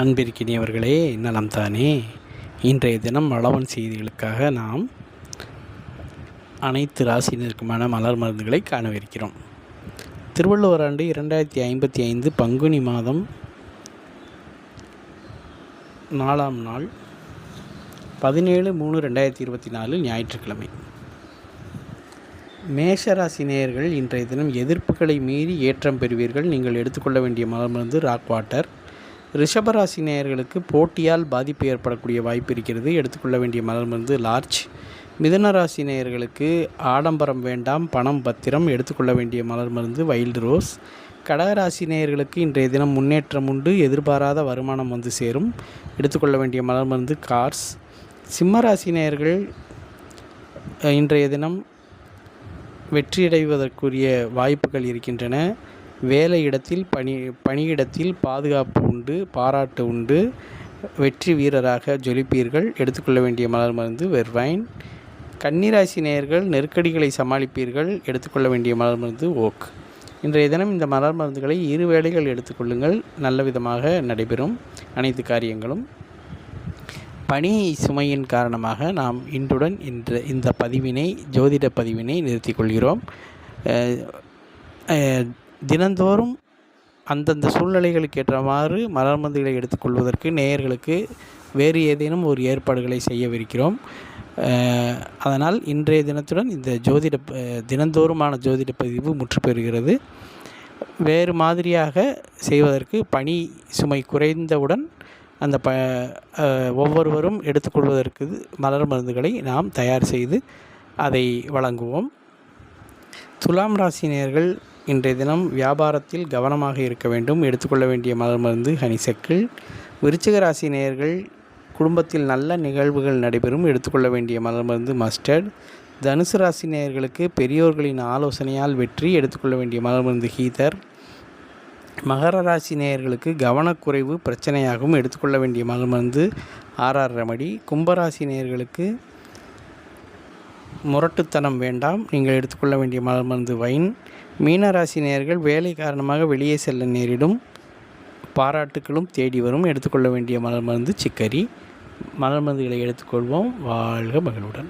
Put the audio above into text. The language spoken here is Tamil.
அன்பிற்கினியவர்களே நலம் தானே இன்றைய தினம் வளவன் செய்திகளுக்காக நாம் அனைத்து ராசினருக்குமான மலர் மருந்துகளை காணவிருக்கிறோம். திருவள்ளுவர் ஆண்டு இரண்டாயிரத்தி ஐம்பத்தி ஐந்து பங்குனி மாதம் நாலாம் நாள் பதினேழு மூணு ரெண்டாயிரத்தி இருபத்தி நாலு ஞாயிற்றுக்கிழமை. மேஷராசி நேயர்கள் இன்றைய தினம் எதிர்ப்புகளை மீறி ஏற்றம் பெறுவீர்கள். நீங்கள் எடுத்துக்கொள்ள வேண்டிய மலர் மருந்து ராக் வாட்டர். ரிஷபராசி நேயர்களுக்கு போட்டியால் பாதிப்பு ஏற்படக்கூடிய வாய்ப்பு இருக்கிறது. எடுத்துக்கொள்ள வேண்டிய மலர் மருந்து லார்ஜ். மிதனராசி நேயர்களுக்கு ஆடம்பரம் வேண்டாம் பணம் பத்திரம். எடுத்துக்கொள்ள வேண்டிய மலர் மருந்து வைல்டு ரோஸ். கடகராசி நேயர்களுக்கு இன்றைய தினம் முன்னேற்றம் உண்டு எதிர்பாராத வருமானம் வந்து சேரும். எடுத்துக்கொள்ள வேண்டிய மலர் மருந்து கார்ஸ். சிம்மராசி நேயர்கள் இன்றைய தினம் வெற்றியடைவதற்குரிய வாய்ப்புகள் இருக்கின்றன. வேலை இடத்தில் பணி பணியிடத்தில் பாதுகாப்பு உண்டு பாராட்டு உண்டு. வெற்றி வீரராக ஜொலிப்பீர்கள். எடுத்துக்கொள்ள வேண்டிய மலர் மருந்து வெர்வைன். கன்னிராசி நேயர்கள் நெருக்கடிகளை சமாளிப்பீர்கள். எடுத்துக்கொள்ள வேண்டிய மலர் மருந்து ஓக். இன்றைய தினம் இந்த மலர் மருந்துகளை இரு வேளைகள் எடுத்துக்கொள்ளுங்கள் நல்ல விதமாக நடைபெறும் அனைத்து காரியங்களும். பணி சுமையின் காரணமாக நாம் இன்றுடன் இன்று இந்த பதிவினை ஜோதிட பதிவினை நிறுத்திக் கொள்கிறோம். தினந்தோறும் அந்தந்த சூழ்நிலைகளுக்கு ஏற்றவாறு மலர் மருந்துகளை எடுத்துக்கொள்வதற்கு நேயர்களுக்கு வேறு ஏதேனும் ஒரு ஏற்பாடுகளை செய்யவிருக்கிறோம். அதனால் இன்றைய தினத்துடன் இந்த ஜோதிட தினந்தோறுமான ஜோதிட பதிவு முற்று பெறுகிறது வேறு மாதிரியாக செய்வதற்கு பணி சுமை குறைந்தவுடன் அந்த ப ஒவ்வொருவரும் எடுத்துக்கொள்வதற்கு மலர் மருந்துகளை நாம் தயார் செய்து அதை வழங்குவோம். துலாம் ராசினியர்கள் இன்றைய தினம் வியாபாரத்தில் கவனமாக இருக்க வேண்டும். எடுத்துக்கொள்ள வேண்டிய மலர் மருந்து ஹனிசக்கிள். விருச்சிக ராசி நேயர்கள் குடும்பத்தில் நல்ல நிகழ்வுகள் நடைபெறும். எடுத்துக்கொள்ள வேண்டிய மலர் மருந்து மஸ்டர்ட். தனுசு ராசி நேயர்களுக்கு பெரியோர்களின் ஆலோசனையால் வெற்றி. எடுத்துக்கொள்ள வேண்டிய மலர் மருந்து ஹீதர். மகர ராசி நேயர்களுக்கு கவனக்குறைவு பிரச்சனையாகவும் எடுத்துக்கொள்ள வேண்டிய மலர் மருந்து ஆர்ஆர் ரமடி கும்பராசி நேயர்களுக்கு முரட்டுத்தனம் வேண்டாம். நீங்கள் எடுத்துக்கொள்ள வேண்டிய மலர்மருந்து வைன். மீனராசி நேர்கள் வேலை காரணமாக வெளியே செல்ல நேரிடும். பாராட்டுகளும் தேடி வரும். எடுத்துக்கொள்ள வேண்டிய மலர் மருந்து சிக்கரி. மலர் மருந்துகளை எடுத்துக்கொள்வோம். வாழ்க மகளுடன்.